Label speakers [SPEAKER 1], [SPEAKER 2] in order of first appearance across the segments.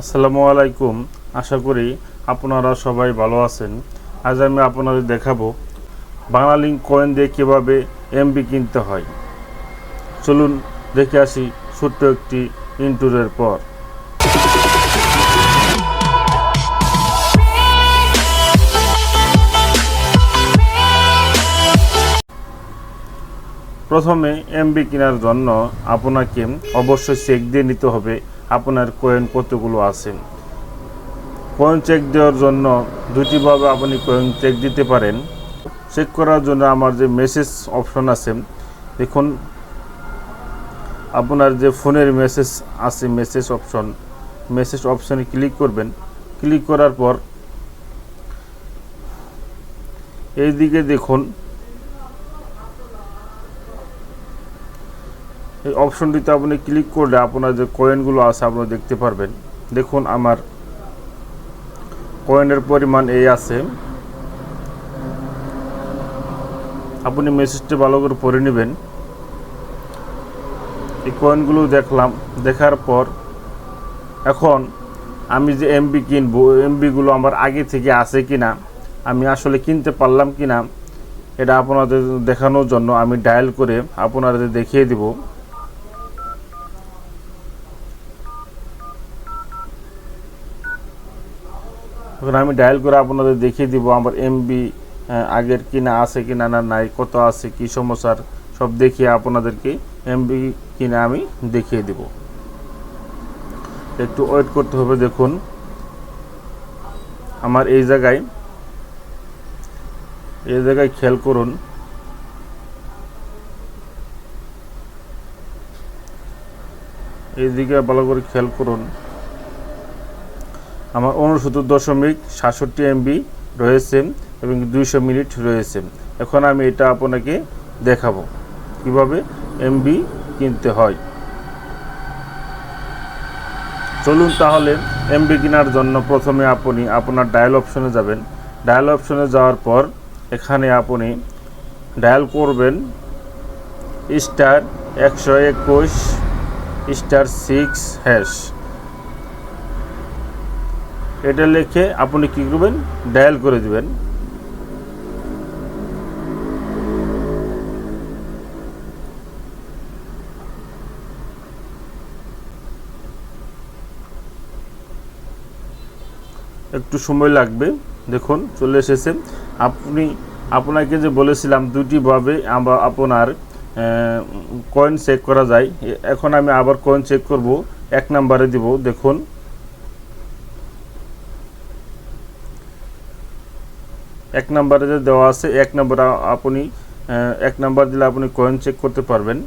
[SPEAKER 1] আসসালামু আলাইকুম। আশা করি আপনারা সবাই ভালো আছেন। আজ আমি আপনাদের দেখাবো বাংলালিঙ্ক কয়েন দিয়ে কীভাবে এমবি কিনতে হয়। চলুন দেখে আসি ছোট্ট একটি ইন্টুরের পর। প্রথমে এমবি কেনার জন্য আপনাকে অবশ্যই চেক দিয়ে নিতে হবে আপনার কয়েন কতগুলো আছে? কয়েন চেক দেওয়ার জন্য দুটিভাবে আপনি কয়েন চেক দিতে পারেন। চেক করার জন্য আমার যে মেসেজ অপশন আছে, দেখুন, আপনার যে ফোনের মেসেজ আছে মেসেজ অপশন মেসেজ অপশনে ক্লিক করবেন। ক্লিক করার পর, এইদিকে দেখুন এই অপশনটিতে আপনি ক্লিক করলে আপনার যে কয়েনগুলো আছে আপনারা দেখতে পারবেন। দেখুন আমার কয়েনের পরিমাণ এই আছে। আপনি মেসেজটি ভালো করে পড়ে নেবেন। এই কয়েনগুলো দেখলাম, দেখার পর এখন আমি যে এমবি কিনবো এমবিগুলো আমার আগে থেকে আছে কিনা, আমি আসলে কিনতে পারলাম কিনা, এটা আপনাদের দেখানোর জন্য আমি ডায়াল করে আপনাদের দেখিয়ে দিব। এখন আমি ডায়াল করে আপনাদের দেখিয়ে দিব আমার এমবি আগের কিনা আছে কিনা না নাই, কত আছে, কি সমস্যার, সব দেখিয়ে আপনাদেরকে এমবি কিনা আমি দেখিয়ে দিব। একটু ওয়েট করতে হবে, দেখুন। আমার এই জায়গায় এই জায়গায় খেয়াল করুন। এইদিকে ভালো করে খেয়াল করুন। আমার উনসত্তর দশমিক সাতষট্টি এমবি রয়েছে এবং দুইশো মিনিট রয়েছে। এখন আমি এটা আপনাকে দেখাবো। কীভাবে এমবি কিনতে হয়? চলুন তাহলে এমবি কেনার জন্য প্রথমে আপনি আপনার ডায়াল অপশনে যাবেন। ডায়াল অপশনে যাওয়ার পর এখানে আপনি ডায়াল করবেন স্টার একশো একুশ, স্টার সিক্স হ্যাশ। এটা লিখে আপনি কী করবেন? ডায়াল করে দিবেন। একটু সময় লাগবে। দেখুন, চলে এসেছে। আপনি, আপনাকে যে বলেছিলাম দুটিভাবে আমরা আপনার কয়েন চেক করা যায়। এখন আমি আবার কয়েন চেক করব। এক নাম্বারে দিব। দেখুন। এক নাম্বারে যে দেওয়া আছে, এক নাম্বার আপনি এক নাম্বার দিলে আপনি কয়েন চেক করতে পারবেন।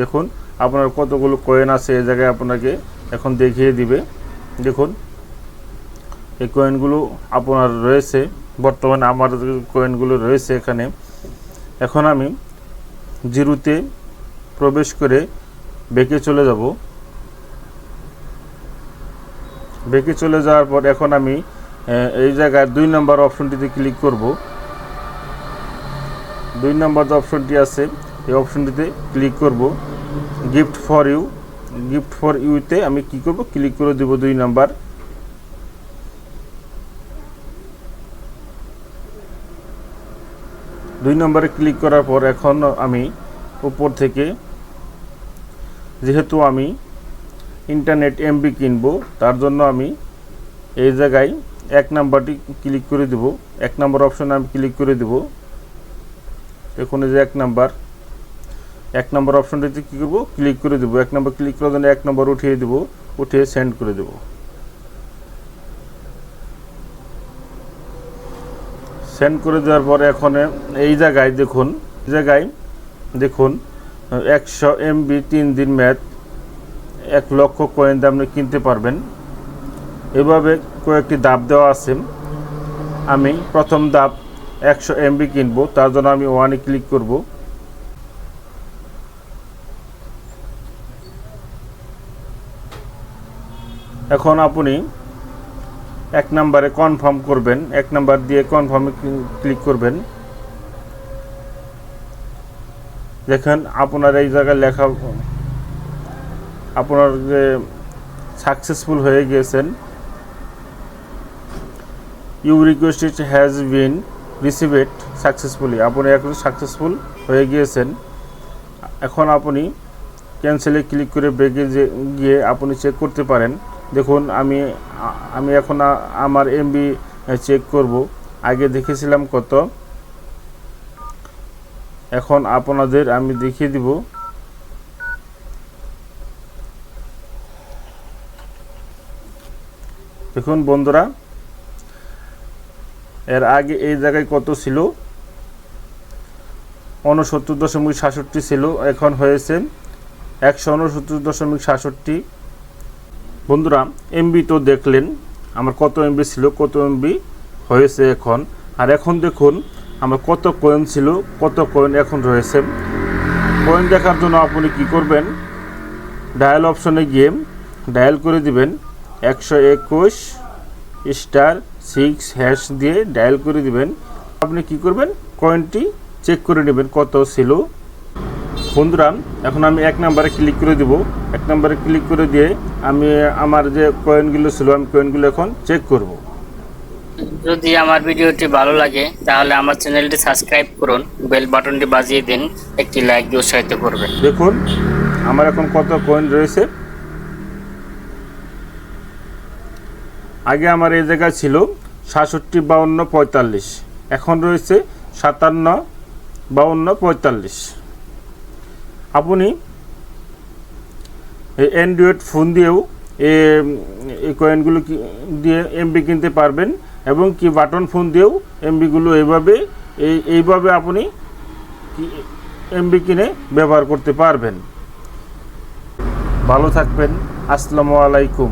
[SPEAKER 1] দেখুন, আপনার কতগুলো কয়েন আছে এই জায়গায় আপনাকে এখন দেখিয়ে দিবে। দেখুন, এই কয়েনগুলো আপনার রয়েছে, বর্তমানে আমার কয়েনগুলো রয়েছে এখানে। এখন আমি জিরোতে প্রবেশ করে বেঁকে চলে যাব। বেঁকে চলে যাওয়ার পর এখন আমি এই জায়গায় দুই নম্বর অপশনটিতে ক্লিক করব। দুই নম্বর যে অপশনটি আছে, এই অপশনটিতে ক্লিক করব। Gift for you, gift for ইউতে আমি কি করব? ক্লিক করে দেব দুই নাম্বার। দুই নম্বরে ক্লিক করার পর এখন আমি উপর থেকে, যেহেতু আমি ইন্টারনেট এমবি কিনবো, তার জন্য আমি এই জায়গায় এক নাম্বারটি ক্লিক করে দেব। এক নাম্বার অপশনে আমি ক্লিক করে দেব। দেখুন যে এক নাম্বার, এক নম্বর অপশনটিতে কী করব? ক্লিক করে দেবো। এক নম্বর ক্লিক করার জন্য এক নম্বর উঠিয়ে দেবো, উঠিয়ে সেন্ড করে দেবো। সেন্ড করে দেওয়ার পরে এখন এই জায়গায় দেখুন জায়গায় দেখুন, একশো এমবি তিন দিন ম্যাথ এক লক্ষ কয়েন দিয়ে আপনি কিনতে পারবেন। এভাবে কয়েকটি দাব দেওয়া আছে। আমি প্রথম দাব একশো এমবি কিনবো, তার জন্য আমি ওয়ানে ক্লিক করব। এখন আপনি এক নাম্বারে কনফার্ম করবেন, এক নাম্বার দিয়ে কনফার্মে ক্লিক করবেন। দেখেন আপনার এই জায়গায় লেখা আপনার যে সাকসেসফুল হয়ে গিয়েছেন you request it has been received successfully আপনি এখন সাকসেসফুল হয়ে গিয়েছেন। এখন আপনি ক্যান্সেলে ক্লিক করে যে গিয়ে আপনি চেক করতে পারেন। দেখুন, আমি আমি এখন আমার এমবি চেক করব। আগে দেখেছিলাম কত। এখন আপনাদের আমি দেখিয়ে দিব। দেখুন বন্ধুরা, এর আগে এই জায়গায় কত ছিল? উনসত্তর দশমিক সাতষট্টি ছিল, এখন হয়েছে একশো উনসত্তর দশমিক সাতষট্টি। বন্ধুরা এমবি তো দেখলেন, আমার কত এমবি ছিল, কত এমবি হয়েছে এখন। আর এখন দেখুন, আমার কত কয়েন ছিল, কত কয়েন এখন রয়েছে। কয়েন দেখার জন্য আপনি কি করবেন? ডায়াল অপশনে গিয়ে ডায়াল করে দিবেন। একশো একুশ স্টার সিক্স হ্যাশ দিয়ে ডায়াল করে দিবেন। আপনি কি করবেন? কয়েনটি চেক করে নেবেন কত ছিল। বন্ধুরা এখন আমি এক নাম্বারে ক্লিক করে দিব। এক নাম্বারে ক্লিক করে দিয়ে আমি আমার যে কয়েনগুলো ছিল আমি কয়েনগুলো এখন চেক করব।
[SPEAKER 2] যদি আমার ভিডিওটি ভালো লাগে তাহলে আমার চ্যানেলটি সাবস্ক্রাইব করুন বেল বাটনটি বাজিয়ে দিন একটি লাইক দিয়ে উৎসাহিত করবেন।
[SPEAKER 1] দেখুন আমার এখন কত কয়েন রয়েছে। আগে আমার এই জায়গায় ছিল সাতষট্টি বাউন্ন পঁয়তাল্লিশ। এখন রয়েছে সাতান্ন বাউন্ন পঁয়তাল্লিশ। আপনি অ্যান্ড্রয়েড ফোন দিয়েও এই কয়েনগুলো দিয়ে এমবি কিনতে পারবেন এবং কি বাটন ফোন দিয়েও এমবিগুলো এইভাবে এই, এইভাবে আপনি এমবি কিনে ব্যবহার করতে পারবেন। ভালো থাকবেন। আসসালামু আলাইকুম।